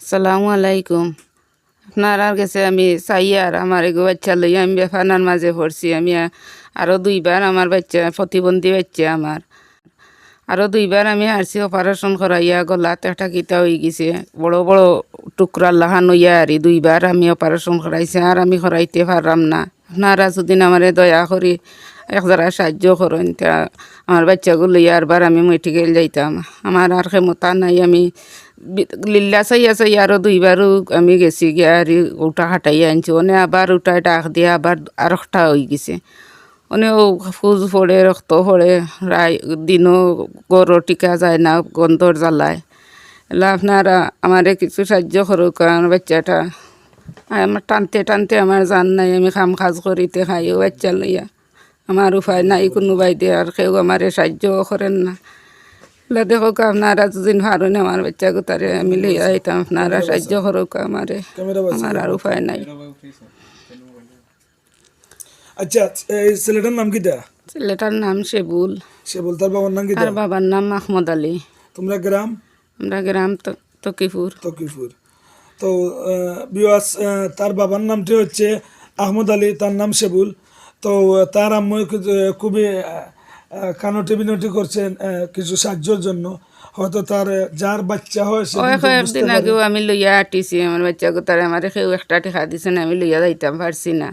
সালামু আলাইকুম। আপনার কাছে আমি চাই আর আমার এগো বাচ্চা লই আমি বেফানার মাঝে পড়ছি। আমি আ- আরও দুইবার আমার বাচ্চা, প্রতিবন্ধী বাচ্চা আমার। আরও দুইবার আমি হারছি অপারেশন করাইয়া গলাত একটা কিতা হয়ে গেছে। বড় বড় টুকরা লাহান হইয়া আরি দুইবার আমি অপারেশন করাইছি, আর আমি করাইতে পারলাম না। আপনারা যদি আমারে দয়া করি, এক যারা সাহায্য করেন, তা আমার বাচ্চাগুলো লইয়া আরবার আমি মেডিকেল যাইতাম। আমার আর ক্ষমতা নাই, আমি লিল্লা চাইয়া চাইয়া আরও দুইবারও আমি গেছি গিয়া আর ওটা হাঁটাইয়া আনছি অনে আবার ওটায় ডাক দিয়ে আবার আর একটা হয়ে গেছে অনে ফুজ পড়ে রক্ত পড়ে রায় দিনও গরু টিকা যায় না গন্ধর জ্বালায় এলা আপনারা আমারে কিছু সাহায্য করুক আমার বাচ্চাটা আমার টানতে টানতে আমার জান নাই আমি কাম কাজ করিতে খাই ও বাচ্চা লইয়া আমার উপায় নাই কোনোবাই দিয়ে আর কেউ আমারে সাহায্য করেন না এলা দেখুক আপনারা যদি পারেন আমার বাচ্চা গোতারে আমি আইতাম আপনারা সাহায্য করুক আমারে আমার আর উপায় নাই আচ্ছা এই ছেলেটার নাম কি দেয়া ছেলেটার নাম শেবুল সে বল তার বাবার নাম কি আর বাবার নাম মাহমুদ আলী তোমরা গ্রাম আমরা গ্রাম তো- তকিপুর তকিপুর তো বিওয়াস তার বাবার নামটি হচ্ছে আহমদ আলী তার নাম শেবুল তো তার আম্মু খুবই কানটি বিনটি করছেন কিছু সাহায্যের জন্য। হয়তো তার যার বাচ্চা হয় কয়েকদিন। আগেও আমি লইয়া আটিছি আমার বাচ্চা গোতারে আমার কেউ একটা টেকা দিছে না আমি লইয়া যাইতাম পারছি না।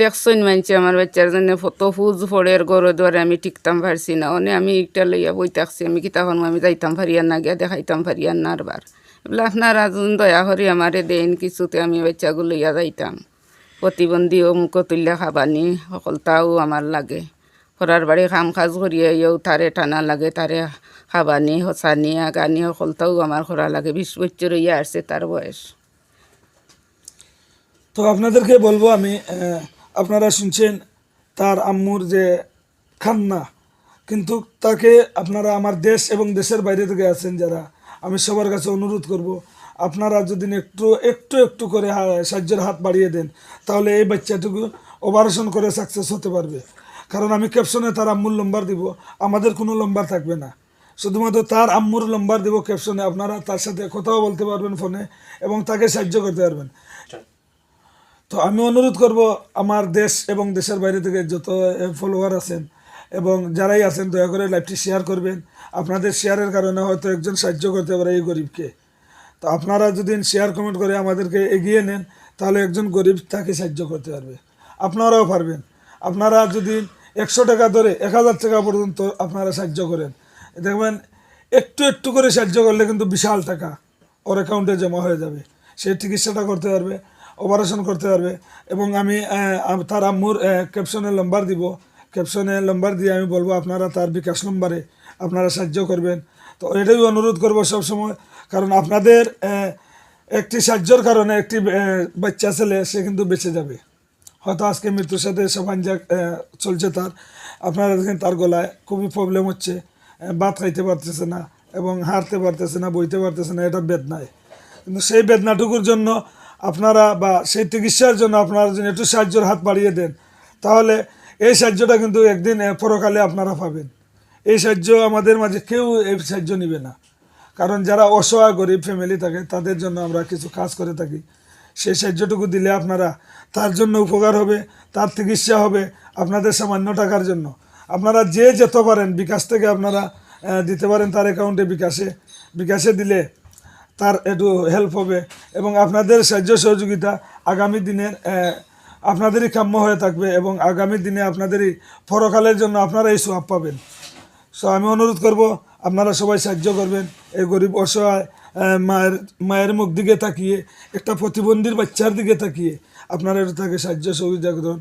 দেখছইন মানছি আমার বাচ্চার জন্য ফটো ফুজ ফড়ের গড়ে দরে আমি টিকতাম পারছি না। অনে আমি একটা লইয়া বই থাকছি আমি কিতা হন আমি যাইতাম পারিয়ার না গিয়া দেখাইতাম পারিয়ার না আরবার এগুলো আপনারা যোন দয়া করি আমারে দেন কিছুতে আমি বাচ্চাগুলো লইয়া যাইতাম। প্রতিবন্ধী ও মুখ তুলিয়া খাবানি সকলটাও আমার লাগে। ঘরার বাড়ি কাম কাজ করিয়া ইয়েও তারে টানা লাগে তারে খাবানি হসানি আগানি সকলটাও আমার করা লাগে। বিশ বছর ইয়ে আসছে তার বয়স। তো আপনাদেরকে বলব আমি আপনারা শুনছেন তার আম্মুর যে খান্না কিন্তু তাকে আপনারা আমার দেশ এবং দেশের বাইরে থেকে আছেন যারা, আমি সবার কাছে অনুরোধ করব, আপনারা যদি একটু একটু একটু করে সাহায্যের হাত বাড়িয়ে দেন, তাহলে এই বাচ্চাটুকু অপারেশন করে সাকসেস হতে পারবে। কারণ আমি ক্যাপশনে তার আম্মুর লম্বার দিব আমাদের কোনো লম্বার থাকবে না। শুধুমাত্র তার আম্মুর লম্বার দিব ক্যাপশনে আপনারা তার সাথে কথাও বলতে পারবেন ফোনে এবং তাকে সাহায্য করতে পারবেন। তো আমি অনুরোধ করব আমার দেশ এবং দেশের বাইরে থেকে যত ফলোয়ার আছেন এবং যারাই আছেন দয়া করে লাইভটি শেয়ার করবেন। আপনাদের শেয়ারের কারণে হয়তো একজন সাহায্য করতে পারে এই গরিবকে। তো আপনারা যদি শেয়ার কমেন্ট করে আমাদেরকে এগিয়ে নেন তাহলে একজন গরিব তাকে সাহায্য করতে পারবে। আপনারাও পারবেন। আপনারা যদি একশো টাকা ধরে এক হাজার টাকা পর্যন্ত আপনারা সাহায্য করেন। দেখবেন, একটু একটু করে সাহায্য করলে কিন্তু বিশাল টাকা ওর অ্যাকাউন্টে জমা হয়ে যাবে। সে চিকিৎসাটা করতে পারবে অপারেশন করতে পারবে এবং আমি তার আম্মুর ক্যাপশনে নম্বর দিব। ক্যাপশনে নম্বর দিয়ে আমি বলব, আপনারা তার বিকাশ নম্বরে আপনারা সাহায্য করবেন। তো এটাই অনুরোধ করব সবসময়, কারণ আপনাদের একটি সাহায্যর কারণে একটি বাচ্চা ছেলে, সে কিন্তু বেঁচে যাবে। হয়তো আজকে মৃত্যুর সাথে সাবাঞ্জা চলছে তার। আপনারা দেখেন তার গলায় খুবই প্রবলেম হচ্ছে। ভাত খাইতে পারতেছে না এবং হারতে পারতেছে না, বইতে পারতেছে না, এটা বেদনায়। কিন্তু সেই বেদনাটুকুর জন্য আপনারা বা সেই চিকিৎসার জন্য আপনারা যদি একটু সাহায্যের হাত বাড়িয়ে দেন, তাহলে এই সাহায্যটা কিন্তু একদিন পরকালে আপনারা পাবেন। এই সাহায্য আমাদের মাঝে কেউ এই সাহায্য নেবে না। কারণ যারা অসহায়, গরিব ফ্যামিলি থাকে, তাদের জন্য আমরা কিছু কাজ করে থাকি। সেই সাহায্যটুকু দিলে আপনারা তার জন্য উপকার হবে, তার চিকিৎসা হবে আপনাদের সামান্য টাকার জন্য। আপনারা যে যেত পারেন, বিকাশ থেকে আপনারা দিতে পারেন তার অ্যাকাউন্টে বিকাশে। বিকাশে দিলে তার একটু হেল্প হবে এবং আপনাদের সাহায্য সহযোগিতা আগামী দিনের আপনাদেরই কাম্য হয়ে থাকবে এবং আগামী দিনে আপনাদেরই পরকালের জন্য আপনারা এই সোয়াব পাবেন। সো আমি অনুরোধ করব, আপনারা সবাই সাহায্য করবেন। এই গরিব, অসহায় মায়ের মায়ের মুখ দিকে তাকিয়ে, একটা প্রতিবন্ধীর বাচ্চার দিকে তাকিয়ে আপনারা তাকে সাহায্য সহযোগিতা করুন।